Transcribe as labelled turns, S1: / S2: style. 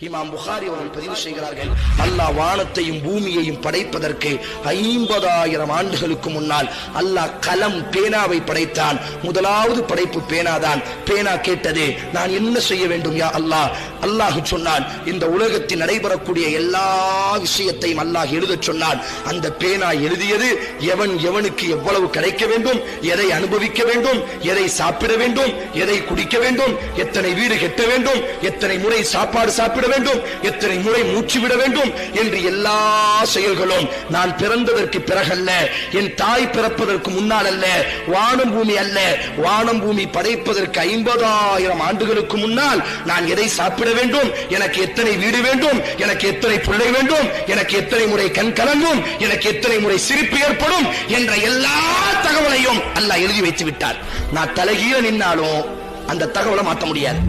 S1: இமாம் புகாரி அவர்கள் பதிவு செய்கிறார்கள் அல்லாஹ் வானத்தையும் பூமியையும் படைப்பதற்கு ஐம்பதாயிரம் ஆண்டுகளுக்கு முன்னால் அல்லாஹ் கலம் பேனாவை படைத்தான். முதலாவது படைப்பு பேனாதான் பேனா கேட்டது நான் என்ன செய்ய வேண்டும் யா அல்லாஹ்? அல்லாஹ் சொன்னான் இந்த உலகத்தில் நடைபெறக்கூடிய எல்லா விஷயத்தையும் அல்லாஹ் எழுதச் சொன்னான். அந்த பேனா எழுதியது எவன் எவனுக்கு எவ்வளவு கிடைக்க வேண்டும் எதை அனுபவிக்க வேண்டும் எதை சாப்பிட வேண்டும் எதை குடிக்க வேண்டும் எத்தனை வீடு கெட்ட வேண்டும் எத்தனை முறை சாப்பாடு சாப்பிட விட வேண்டும். எத்தனை முறை மூச்சு விட வேண்டும் என்று எல்லா செயல்களும் நான் பிறந்ததற்கு பிறகல்ல என் தாய் பிறப்பதற்கு முன்னால் அல்ல வானம் பூமி அல்ல வானம் பூமி படைப்பதற்கு ஐம்பதாயிரம் ஆண்டுகளுக்கு முன்னால் நான் எதை சாப்பிட வேண்டும்? எனக்கு எத்தனை வீடு வேண்டும்? எனக்கு எத்தனை பிள்ளை வேண்டும்? எனக்கு எத்தனை முறை கண் கலங்கும்? எனக்கு எத்தனை முறை சிரிப்பு ஏற்படும்? என்ற எல்லா தகவலையும் அல்லாஹ் எழுதி வைத்து விட்டார் நான் தலைகீழ நின்னாலும் அந்த தகவலை மாற்ற முடியாது.